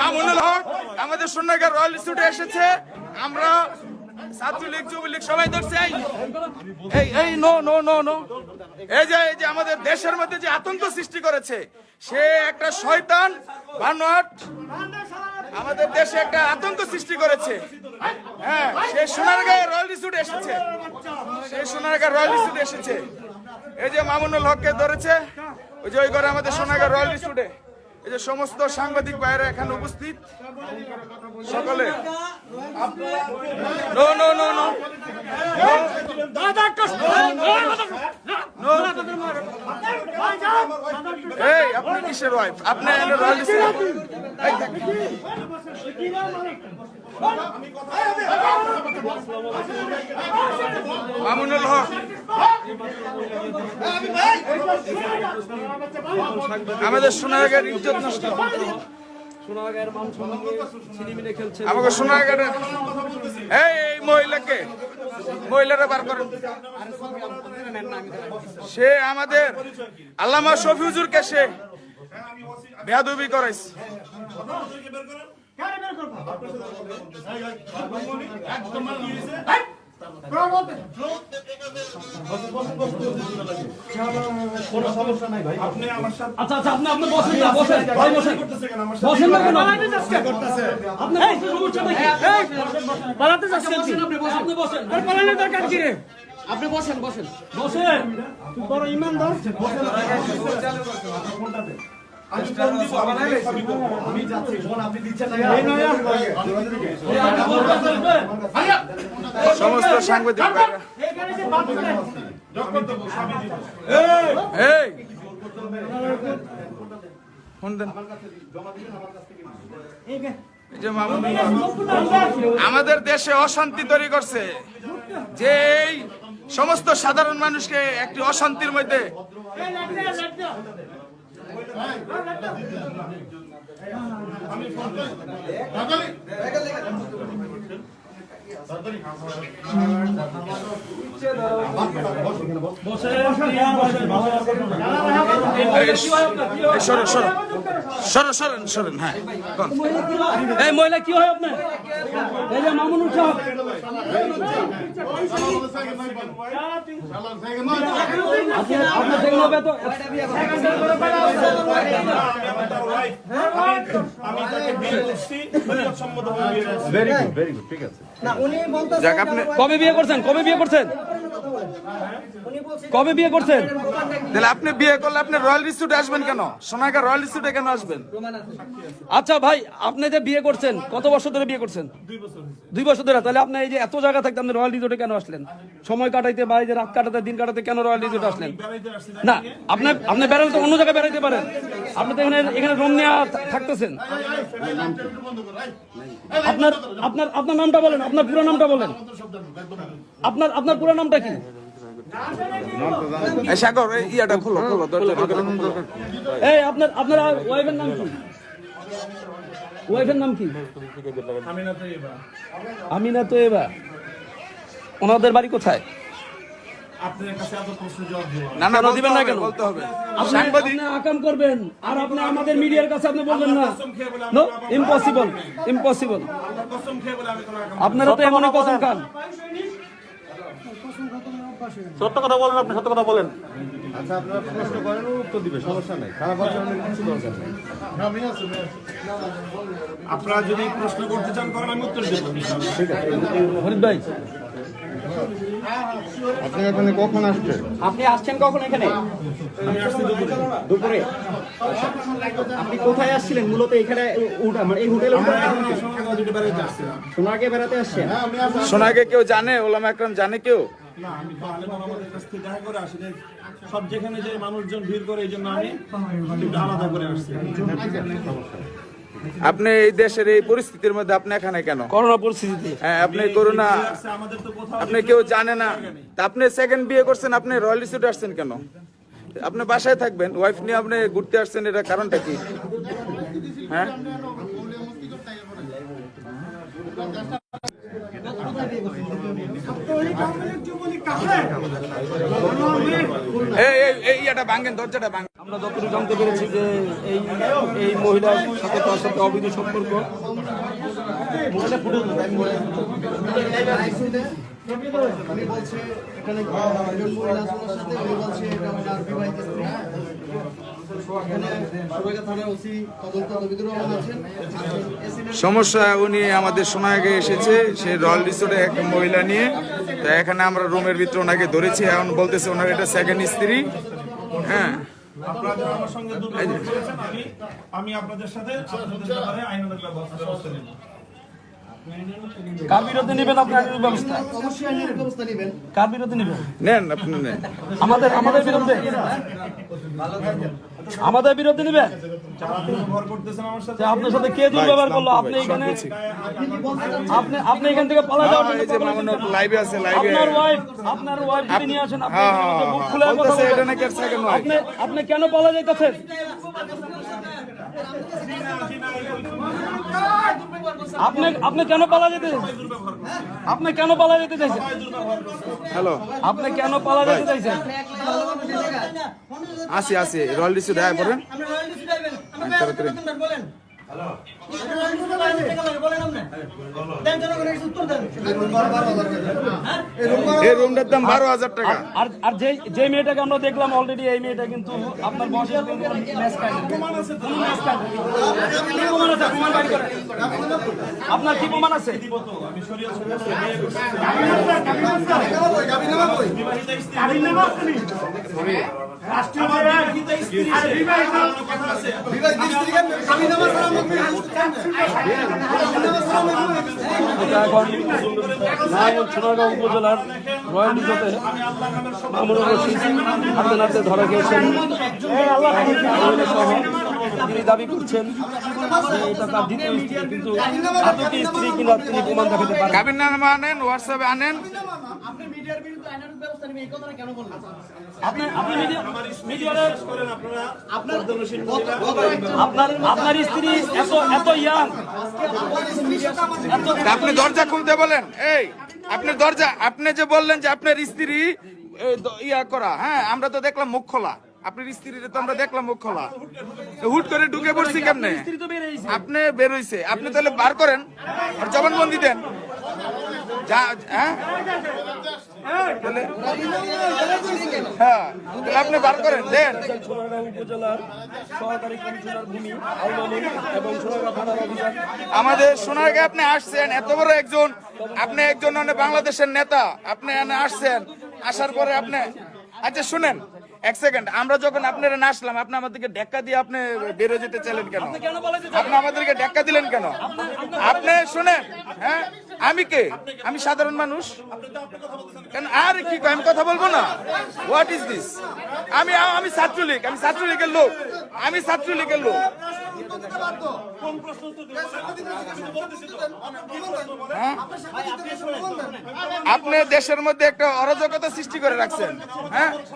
মামুনুল হক আমাদের সোনাগার রয়্যাল ইনস্টিটিউটে এসেছে। আমরা ছাত্রলীগ, যুবলীগ সবাই ধরছে। এই এই নো নো নো নো। এই যে এই যে আমাদের দেশের মধ্যে যে আতঙ্ক সৃষ্টি করেছে, সে একটা শয়তান, বানোয়াট, আমাদের দেশে একটা আতঙ্ক সৃষ্টি করেছে। হ্যাঁ সে সোনারগাঁয়ে রয়্যাল ইনস্টিটিউটে এসেছে। সে সোনারগাঁ রয়্যাল ইনস্টিটিউটে এসেছে। এই যে মামুনুল হককে ধরেছে, ওই যে ওই ঘরে আমাদের সোনারগাঁ রয়্যাল ইনস্টিটিউটে। এই যে সমস্ত সাংবাদিক বাইরে এখানে উপস্থিত সকলে। নো নো নো নো এই আপনি কিসের ওয়াইফ আপনি এনে রয়্যাল এই দেখেন। মামুনুল হক। আমাদের সোনারগাঁর ইজ্জত নষ্ট আমাকে সোনারগাঁয়ের এই এই মহিলাকে মহিলারা বার করেন। সে আমাদের আল্লামা শফিউজুরকে সে বেয়াদবি করাইছে। আচ্ছা আপনি বসেন বসেন বসেন বসেন না কেন আপনি বসেন। সমস্ত সাংবাদিক ফোন দেন। আমাদের দেশে অশান্তি তৈরি করছে। যে এই সমস্ত সাধারণ মানুষকে একটি অশান্তির মধ্যে এই, সরো সরো। সরো সরেন সরেন হ্যাঁ? এই মহিলা কি হয় আপনার? এই যে মামুনুল সাহেব আপনি আপনার থেকে হবে তো আমি তাকে বিয়ে করছি সম্মতভাবে বিয়ে করছি ভেরি গুড ভেরি গুড ঠিক আছে যাক আপনি কবে বিয়ে করছেন? কবে বিয়ে করছেন? কবে বিয়ে করছেন? তাহলে আপনি বিয়ে করলে আপনি রয়্যাল ইনস্টিটিউটে আসবেন কেন? সোনাগা রয়্যাল ইনস্টিটিউটে কেন আসবেন? আচ্ছা ভাই, আপনি যে বিয়ে করছেন, কত বছর ধরে বিয়ে করছেন? দুই বছর ধরে। তাহলে আপনি এই যে এত জায়গা থাকতে আপনি রয়্যাল রিজোর্টে কেন আসলেন? সময় কাটাইতে বা এই যে রাত কাটাতে, দিন কাটাতে কেন রয়্যাল রিজোর্টে আসলেন? না, আপনি আপনি বেড়ালে তো অন্য জায়গায় বেড়াইতে পারেন। আপনি তো এখানে এখানে রুম থা- থাকতেছেন। আপনার আপনার আপনার নামটা বলেন, আপনার পুরো নামটা বলেন। আপনার আপনার পুরো নামটা কি? সাগর ইয়াটা খুলো খুলো এই আপনার আপনার ওয়াইফের নাম কি? ওয়াইফের নাম কি? আমিনা তো এবার ওনাদের বাড়ি কোথায়? আপনার কাছে এত প্রশ্ন জবাব দেবো না না দিবেন না কেন? বলতে হবে। আপনি আকাম করবেন আর আপনি আমাদের মিডিয়ার কাছে আপনি বলবেন না। ইম্পসিবল ইম্পসিবল আপনারা তো এমন কসম খান। সত্য কথা বলেন আপনি সত্য কথা বলেন। আচ্ছা আপনারা প্রশ্ন করেন উত্তর দিবে সমস্যা নাই। খারাপ আচরণের কিছু দরকার নেই। আপনারা যদি প্রশ্ন করতে চান করেন আমি উত্তর দেবো। ফরিদ ভাই। আপনি এখানে কখন আসছেন? আপনি আসছেন কখন এখানে? দুপুরে। আপনি কোথায় আসছিলেন? মূলত এখানে উঠা মানে এই হোটেলে উঠা সোনারকে বেড়াতে আসছেন। সোনাকে কেউ জানে? ওলামা একরাম জানে কেউ? না আমি তো আলেম আমাদের কাছ থেকে দেখা করে আসি সব যেখানে যে মানুষজন ভিড় করে এই জন্য আমি একটু আলাদা করে আসছি আপনি এই দেশের এই পরিস্থিতির মধ্যে আপনি এখানে কেন করোনা পরিস্থিতি হ্যাঁ আপনি করোনা আপনি কেউ জানে না তা আপনি সেকেন্ড বিয়ে করছেন আপনি রয়্যাল ইনস্টিটিউটে আসছেন কেন আপনি বাসায় থাকবেন ওয়াইফ নিয়ে আপনি ঘুরতে আসছেন এটা কারণটা কি হ্যাঁ আমরা যতটুকু জানতে পেরেছি যে এই এই মহিলার সাথে তার সাথে অবৈধ সম্পর্ক। উনি বলছে এখানে একজন মহিলা ওনার সাথে উনি বলছে এটা ওনার বিবাহিত স্ত্রী এখানে সুরাগা থানার ওসি তদন্ত রবিদুর রহমান আছেন। এসিলের সমস্যা উনি আমাদের সোনাগে এসেছে সে রয়্যাল রিসোর্টে এক মহিলা নিয়ে। তো এখানে আমরা রুমের ভিতরে ওনাকে ধরেছি এখন বলতেছে ওনার এটা সেকেন্ড স্ত্রী হ্যাঁ? আপনারা যারা আমার সঙ্গে দুর্ব্যবহার করেছেন, আমি আমি আপনাদের সাথে আপনাদের ব্যাপারে আইনানুগ ব্যবস্থা ব্যবস্থা নেব। কার বিরুদ্ধে নেবেন আপনি আইনের ব্যবস্থা? অবশ্যই আইনের ব্যবস্থা নেবেন। কার বিরুদ্ধে নেবেন? নেন আপনি নেন। আমাদের আমাদের বিরুদ্ধে? আমাদের বিরুদ্ধে নেবেন? যারা দুর্ব্যবহার করতেছেন আমার সাথে যে আপনার সাথে কে দুর্ব্যবহার করল? আপনি এখানে আপনি আপনি এখান থেকে পালা যাওয়ার লাইভে আছে লাইভে আপনার ওয়াইফ আপনার ওয়াইফ যদি নিয়ে আসেন। খুলে কথা আপনি কেন পালা যাইতেছেন? আপনি আপনি কেন পালা যেতে আপনি কেন পালা যেতে চাইছেন? হ্যালো। আপনি কেন পালা যেতে চাইছেন? আসি আসি। রয়্যাল ডিসি আয় করেন তাড়াতাড়ি এই রুমটার দাম বারো হাজার টাকা। আর আর যে যে মেয়েটাকে আমরা দেখলাম অলরেডি এই মেয়েটা কিন্তু আপনার বসে ম্যাচ আপনার কি প্রমাণ আছে? আমি সোনারগাঁও উপজেলার রয়্যাল মামুনুর রশিদ হাতে নাতে ধরা গিয়েছেন তিনি দাবি করছেন এটা তার দ্বিতীয় স্ত্রী কিন্তু স্ত্রী কিনা তিনি প্রমাণ দেখাতে পারেন। আনেন হোয়াটসঅ্যাপে আনেন। মিডিয়ার বিরুদ্ধে ব্যবস্থা নেবেন এই কথাটা কেন বললেন? আপনি আপনি মিডিয়া মিডিয়ারে করেন আপনারা আপনার আপনার আপনার স্ত্রী এত এত ইয়াং আপনি দরজা খুলতে বলেন। এই আপনি দরজা আপনি যে বললেন যে আপনার স্ত্রী ইয়া করা হ্যাঁ আমরা তো দেখলাম মুখ খোলা। আপনার স্ত্রীর তো আমরা দেখলাম মুখ খোলা। তো হুট করে ঢুকে পড়ছি কেমনে? স্ত্রী তো বেরিয়েছে আপনি বেরোইছে আপনি তাহলে বার করেন আর জবানবন্দি দেন। হ্যাঁ? হ্যাঁ আপনি বার করেন, দেন। আমাদের সোনারগাঁ আপনি আসছেন, এত বড় একজন, আপনি একজন বাংলাদেশের নেতা, আপনি আসছেন, আসার পরে আপনি আচ্ছা শুনেন। এক সেকেন্ড আমরা যখন আপনারা না আসলাম আপনি আমাদেরকে ডেক্কা দিয়ে আপনি বেরো যেতে চাইলেন কেন? আপনি আমাদেরকে ডেক্কা দিলেন কেন? আপনি শুনেন হ্যাঁ? আমি কে? আমি সাধারণ মানুষ। কেন? আর কি? আমি কথা বলব না? হোয়াট ইজ দিস আমি আমি ছাত্রলীগ আমি ছাত্রলীগের লোক। আমি ছাত্রলীগের লোক। হ্যাঁ? আপনি দেশের মধ্যে একটা অরাজকতা সৃষ্টি করে রাখছেন হ্যাঁ?